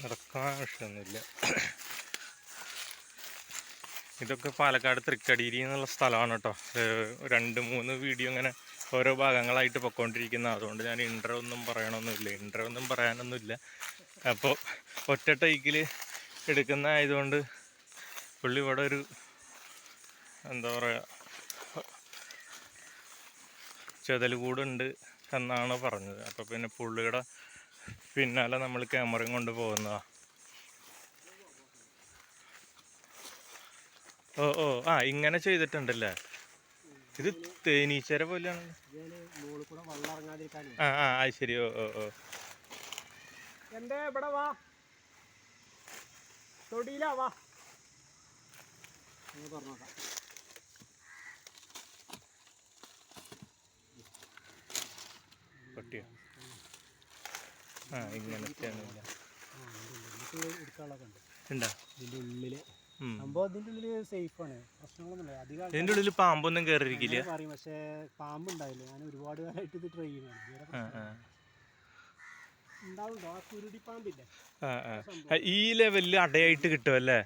നടക്കാൻ ആവശ്യമൊന്നുമില്ല ഇതൊക്കെ പാലക്കാട് തൃക്കടിരി എന്നുള്ള സ്ഥലമാണ് കേട്ടോ. രണ്ട് മൂന്ന് വീഡിയോ ഇങ്ങനെ ഓരോ ഭാഗങ്ങളായിട്ട് പൊക്കോണ്ടിരിക്കുന്ന. അതുകൊണ്ട് ഞാൻ ഇൻട്രോ ഒന്നും പറയണമൊന്നുമില്ല. ഇൻട്രോ ഒന്നും പറയാനൊന്നുമില്ല. അപ്പോൾ ഒറ്റ ടൈക്കിൽ എടുക്കുന്ന ആയതുകൊണ്ട് പുള്ളി ഇവിടെ ഒരു എന്താ പറയുക ചെതൽ കൂടുണ്ട് എന്നാണ് പറഞ്ഞത്. അപ്പോൾ പിന്നെ പുള്ളിയുടെ പിന്നാലെ നമ്മൾ ക്യാമറയും കൊണ്ട് പോകുന്നതാ. ഓ ഓ ആ ഇങ്ങനെ ചെയ്തിട്ടുണ്ടല്ലേ? ഇത് തേനീച്ചര പോലെയാണ്. ആ ആ അത് ശരി. ഓ ഓ ഓ. ഇവിടെ വാ. തൊടിയിലാ വാ. പറഞ്ഞോക്കാം പട്ടിയോ? ആ ഇങ്ങനത്തെയാണ് ഉണ്ട്, ഇതിന്റെ ഉള്ളിൽ. സംഭവം ഇതിന്റെ ഉള്ളിൽ സേഫ് ആണ് പ്രശ്നങ്ങളൊന്നുമില്ല. അധികം ഇതിന്റെ ഉള്ളിൽ പാമ്പൊന്നും കയറിയിരിക്കില്ല പറയും പക്ഷേ പാമ്പ് ഉണ്ടായില്ല ഞാൻ ഒരുപാട് കാലമായിട്ട് ഇത് ട്രൈ ആ, ഈ ലെവലിൽ അടയായിട്ട് കിട്ടുമല്ലേ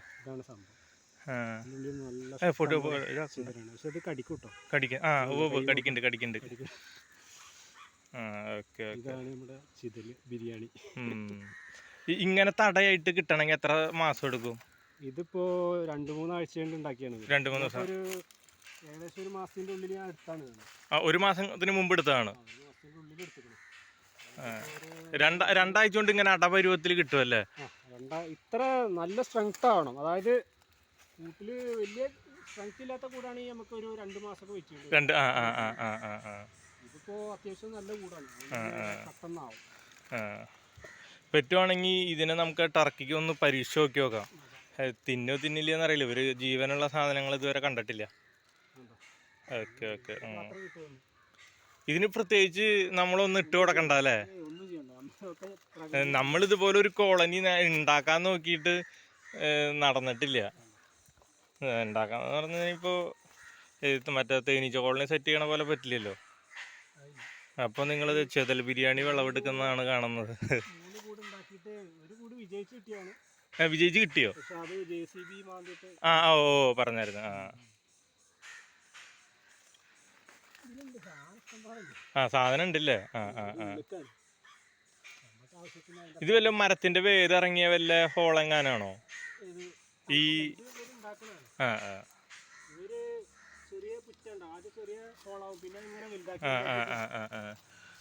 ഫോട്ടോ. പക്ഷെ കടിക്കും ആ കടിക്കുന്നുണ്ട് കടിക്കുന്നുണ്ട് കടിക്കും ആ ഓക്കെ ഓക്കെ ഇതാണ് നമ്മുടെ ചിതൽ ബിരിയാണി. ഇങ്ങനെ അടയായിട്ട് കിട്ടണമെങ്കിൽ എത്ര മാസം എടുക്കും? ഇതിപ്പോ രണ്ട് മൂന്നാഴ്ച കൊണ്ട് ഉണ്ടാക്കിയാണ് രണ്ട് മൂന്ന് ദിവസം. ഒരു ഏകദേശം ഒരു മാസത്തിന്റെ ഉള്ളിൽ ഞാൻ എടുത്താണ് ഒരു മാസത്തിന് മുമ്പ് എടുത്തതാണ്? രണ്ടാഴ്ച കൊണ്ട് ഇങ്ങനെ അടപരുവത്തിൽ കിട്ടുമല്ലേ ഇത്ര നല്ല സ്ട്രെങ്ത് ആവണം. അതായത് കൂട്ടിൽ വലിയ സ്ട്രെങ്ത് ഇല്ലാത്ത കൂടാണെങ്കിൽ നമുക്ക് ഒരു രണ്ട് മാസം വെച്ചു രണ്ട് ആ ആ ആ ആ ആ. ഇതിപ്പോ അത്യാവശ്യം നല്ല കൂടാണ്. പെട്ടെന്നാവും. പറ്റുവാണെങ്കിൽ ഇതിനെ നമുക്ക് ടർക്കിക്ക് ഒന്ന് പരീക്ഷ നോക്കി നോക്കാം. തിന്നോ തിന്നില്ല എന്നറിയില്ല ഇവർ ജീവനുള്ള സാധനങ്ങൾ ഇതുവരെ കണ്ടിട്ടില്ല. കണ്ടോ? Okay okay. ഇതിന് പ്രത്യേകിച്ച് നമ്മളൊന്ന് ഇട്ട് കൊടുക്കണ്ട അല്ലേ? നമ്മളിതുപോലെ ഒരു കോളനി ഉണ്ടാക്കാൻ നോക്കിയിട്ട് നടന്നിട്ടില്ല. ഉണ്ടാക്കാന്ന് പറഞ്ഞാൽ ഇപ്പോൾ മറ്റേ തേനീച്ച കോളനി സെറ്റ് ചെയ്യണ പോലെ പറ്റില്ലല്ലോ. അപ്പോൾ നിങ്ങളിത് ചെതൽ ബിരിയാണി വിളവെടുക്കുന്നതാണ് കാണുന്നത്. വിജയിച്ച് കിട്ടിയോ? ആ ഓ പറഞ്ഞായിരുന്നു ആ. ആ സാധനം ഉണ്ടല്ലേ? ആ ആ ആ. ഇത് വല്ല മരത്തിന്റെ വേര് ഇറങ്ങിയ വല്ല ഹോളെങ്ങാനാണോ ഈ. ആ ആ ഇവർ ചെറിയ പുറ്റുണ്ട് ആദ്യം ചെറിയ ഹോളാവും പിന്നെ ഇങ്ങനെ വലുതാക്കി ആ ആ ആ ആ ആ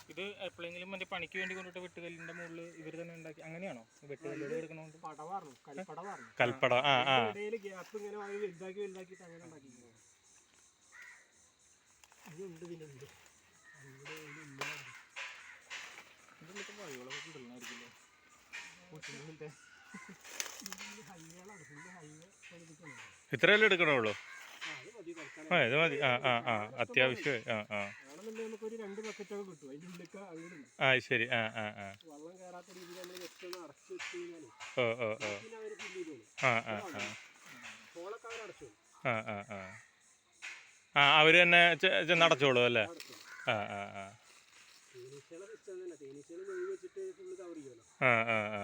ഇത് എപ്പോഴെങ്കിലും മറ്റേ പണിക്ക് വേണ്ടി കൊണ്ടിട്ട് വെട്ടുകല്ലിന്റെ മുകളിൽ ഇവർ തന്നെ ഉണ്ടാക്കി. അങ്ങനെയാണോ? വെട്ടുകല്ലോട് എടുക്കണോണ്ട് കൽപ്പട ആ ആ. ഗ്യാപ്പ് ഇങ്ങനെ വലുതാക്കി അങ്ങനെ ഉണ്ടാക്കി. ഇതിലൊക്കെ വഴികളൊക്കെ കിടന്നായിരിക്കില്ലേ? ഇത്രയല്ലേ എടുക്കണുള്ളൂ? ആ ഇത് മതി. ആ ആ ആ. അത്യാവശ്യം ആ ആ. വേണമെന്നുണ്ടെങ്കിൽ നമുക്കൊരു രണ്ട് ബക്കറ്റൊക്കെ കിട്ടും. അതിന്റെ ഉള്ളിലേക്ക് അങ്ങനെ ആ ശരി. ആ ആ ആ. വെള്ളം കയറാത്ത രീതിയിൽ നമ്മൾ ജസ്റ്റ് ഒന്ന് അടച്ചു വെച്ച് കഴിഞ്ഞാൽ ഓ ഓ ഓ. പിന്നെ അവർ ഫില്ല് ചെയ്തോളും ആ ആ ആ. ഹോളൊക്കെ അവർ അടച്ചു ആ ആ ആ. ആ അവർ തന്നെ നടച്ചോളൂ അല്ലേ? ആ ആ ആ. ആ ആ ആ.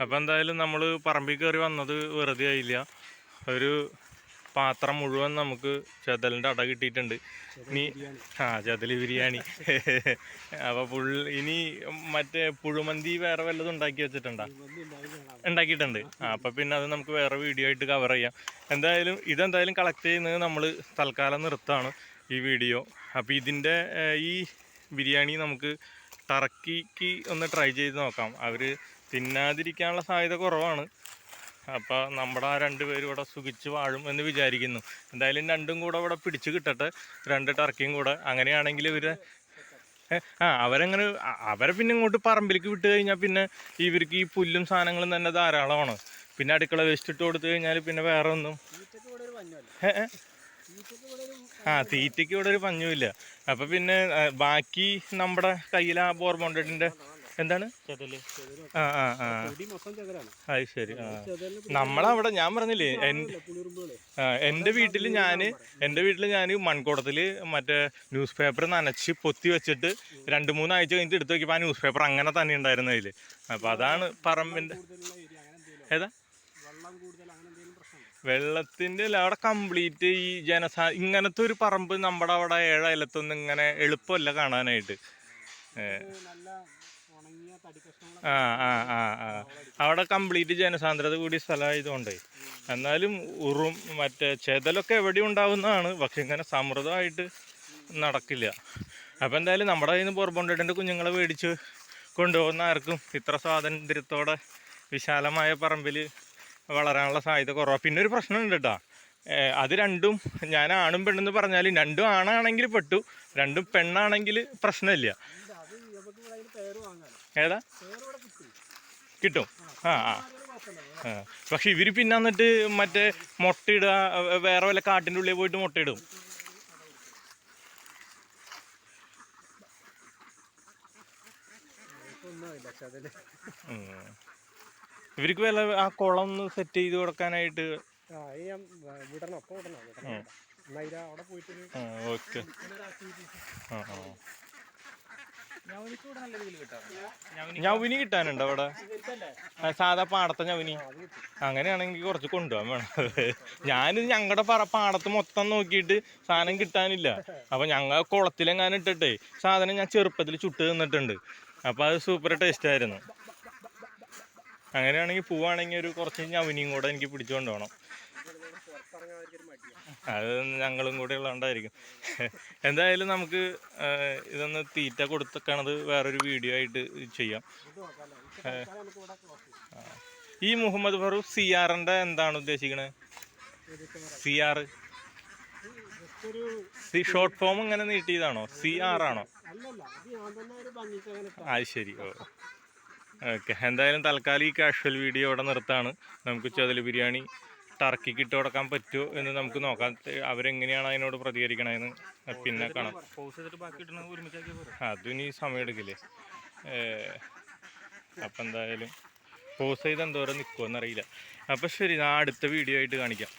അപ്പം എന്തായാലും നമ്മൾ പറമ്പിൽ കയറി വന്നത് വെറുതെ ആയില്ല. ഒരു പാത്രം മുഴുവൻ നമുക്ക് ചെതലിന്റെ അട കിട്ടിയിട്ടുണ്ട്. ഇനി ആ ചെതൽ ബിരിയാണി. അപ്പോൾ പുൾ ഇനി മറ്റേ പുഴുമന്തി വേറെ വല്ലതും ഉണ്ടാക്കി വെച്ചിട്ടുണ്ടോ? ഉണ്ടാക്കിയിട്ടുണ്ട്. ആ അപ്പം പിന്നെ അത് നമുക്ക് വേറെ വീഡിയോ ആയിട്ട് കവർ ചെയ്യാം. എന്തായാലും ഇതെന്തായാലും കളക്ട് ചെയ്യുന്നത് നമ്മൾ തൽക്കാലം നിർത്താണ് ഈ വീഡിയോ. അപ്പോൾ ഇതിന്റെ ഈ ബിരിയാണി നമുക്ക് ടർക്കിക്ക് ഒന്ന് ട്രൈ ചെയ്ത് നോക്കാം. അവർ തിന്നാതിരിക്കാനുള്ള സാധ്യത കുറവാണ്. അപ്പോൾ നമ്മുടെ ആ രണ്ട് പേരും ഇവിടെ സുഖിച്ച് വാഴും എന്ന് വിചാരിക്കുന്നു. എന്തായാലും രണ്ടും കൂടെ ഇവിടെ പിടിച്ച് കിട്ടട്ടെ. രണ്ട് ടർക്കിയും കൂടെ. അങ്ങനെയാണെങ്കിൽ ഇവർ ആ അവരങ്ങനെ അവരെ പിന്നെ ഇങ്ങോട്ട് പറമ്പിലേക്ക് വിട്ട് കഴിഞ്ഞാൽ പിന്നെ ഇവർക്ക് ഈ പുല്ലും സാധനങ്ങളും തന്നെ ധാരാളമാണ്. പിന്നെ അടുക്കള വേസ്റ്റ് ഇട്ട് കൊടുത്തു കഴിഞ്ഞാൽ പിന്നെ വേറെ ഒന്നും ആ തീറ്റയ്ക്ക് ഇവിടെ ഒരു പഞ്ഞുമില്ല അപ്പം പിന്നെ ബാക്കി നമ്മുടെ കയ്യിൽ ആ ബോർബോണ്ടറ്റിന്റെ എന്താണ്? ആ ആ അത് ശരി ആ. നമ്മളവിടെ ഞാൻ പറഞ്ഞില്ലേ എൻ എന്റെ വീട്ടിൽ ഞാൻ എന്റെ വീട്ടിൽ ഞാൻ മൺകുടത്തിൽ മറ്റേ ന്യൂസ് പേപ്പർ നനച്ച് പൊത്തി വെച്ചിട്ട് രണ്ട് മൂന്നാഴ്ച കഴിഞ്ഞിട്ട് എടുത്ത് നോക്കിയപ്പോൾ ആ ന്യൂസ് പേപ്പർ അങ്ങനെ തന്നെ ഉണ്ടായിരുന്നു അതിൽ അപ്പോൾ അതാണ് പറമ്പിന്റെ ഏതാ? വെള്ളത്തിന്റെ അല്ല അവിടെ കംപ്ലീറ്റ് ഈ ജനസാ ഇങ്ങനത്തെ ഒരു പറമ്പ് നമ്മുടെ അവിടെ ഏഴയലത്തൊന്നും ഇങ്ങനെ എളുപ്പമല്ല കാണാനായിട്ട്. ഏഹ് നല്ല ആ ആ ആ ആ. അവിടെ കംപ്ലീറ്റ് ജനസാന്ദ്രത കൂടിയ സ്ഥലമായതുകൊണ്ട്. എന്നാലും ഉറും മറ്റേ ചെതലൊക്കെ എവിടെ ഉണ്ടാവുന്നതാണ്. പക്ഷെ ഇങ്ങനെ സമൃദ്ധമായിട്ട് നടക്കില്ല. അപ്പം എന്തായാലും നമ്മുടെ കയ്യിൽ നിന്ന് പുറപ്പെട്ടിട്ടുണ്ട് കുഞ്ഞുങ്ങളെ മേടിച്ച് കൊണ്ടുപോകുന്ന ആർക്കും ഇത്ര സ്വാതന്ത്ര്യത്തോടെ വിശാലമായ പറമ്പിൽ വളരാനുള്ള സാധ്യത കുറവാണ് പിന്നെ ഒരു പ്രശ്നമുണ്ട് കേട്ടോ. അത് രണ്ടും ഞാൻ ആണും പെണ്ണെന്ന് പറഞ്ഞാലും രണ്ടും ആണാണെങ്കിൽ പെട്ടു രണ്ടും പെണ്ണാണെങ്കിൽ പ്രശ്നമില്ല. ഏതാ? കിട്ടും. ആ ആ. പക്ഷെ ഇവർ പിന്നെ എന്നിട്ട് മറ്റേ മുട്ടയിടുക വേറെ വല്ല കാട്ടിന്റെ ഉള്ളിൽ പോയിട്ട് മുട്ടയിടും. ഇവർക്ക് വല്ല ആ കുളം ഒന്ന് സെറ്റ് ചെയ്ത് കൊടുക്കാനായിട്ട്? ഓക്കെ. ആ ആ ഞവനിക്ക് ഇവിടെ നല്ല രീതിയിൽ കിട്ടാറുണ്ട് ഞവിനി കിട്ടാനുണ്ടോ അവിടെ? സാധാ പാടത്തെ ഞവിനി അങ്ങനെയാണെങ്കിൽ കുറച്ച് കൊണ്ടുപോകാൻ വേണം. ഞാനിത് ഞങ്ങളുടെ പറ പാടത്ത് മൊത്തം നോക്കിയിട്ട് സാധനം കിട്ടാനില്ല. അപ്പൊ ഞങ്ങൾ കുളത്തിലെങ്ങാനും ഇട്ടിട്ടേ സാധനം ഞാൻ ചെറുപ്പത്തിൽ ചുട്ട് തിന്നിട്ടുണ്ട്. അപ്പൊ അത് സൂപ്പർ ടേസ്റ്റ് ആയിരുന്നു. അങ്ങനെയാണെങ്കിൽ പൂവാണെങ്കിൽ ഒരു കുറച്ച് ഞവിനിയും കൂടെ എനിക്ക് പിടിച്ചു പോകണം പുറത്തിറങ്ങാൻ അവർക്കൊരു മടിയാണ് അത് ഞങ്ങളും കൂടെ ഉള്ളതുകൊണ്ടായിരിക്കും എന്തായാലും നമുക്ക് ഇതൊന്ന് തീറ്റ കൊടുത്തക്കണത് വേറൊരു വീഡിയോ ആയിട്ട് ചെയ്യാം. ഈ മുഹമ്മദ് ഫറൂഖ് സി ആറിന്റെ എന്താണ് ഉദ്ദേശിക്കണേ? C R C short form ഇങ്ങനെ നീട്ടിയതാണോ? സി ആർ ആണോ? അത് ശരി ഓ. ഓക്കെ എന്തായാലും തൽക്കാലം ഈ കാഷ്വൽ വീഡിയോ ഇവിടെ നിർത്താണ്. നമുക്ക് ചതൽ ബിരിയാണി ടർക്കിക്ക് ഇട്ട് കൊടുക്കാൻ പറ്റുമോ എന്ന് നമുക്ക് നോക്കാം. അവരെങ്ങനെയാണ് അതിനോട് പ്രതികരിക്കണതെന്ന് പിന്നെ കാണാം. അതിന് സമയം എടുക്കില്ലേ? അപ്പം എന്തായാലും പോസ് ചെയ്ത് എന്തോരം നിൽക്കുമെന്നറിയില്ല അപ്പം ശരി ഞാൻ അടുത്ത വീഡിയോ ആയിട്ട് കാണിക്കാം.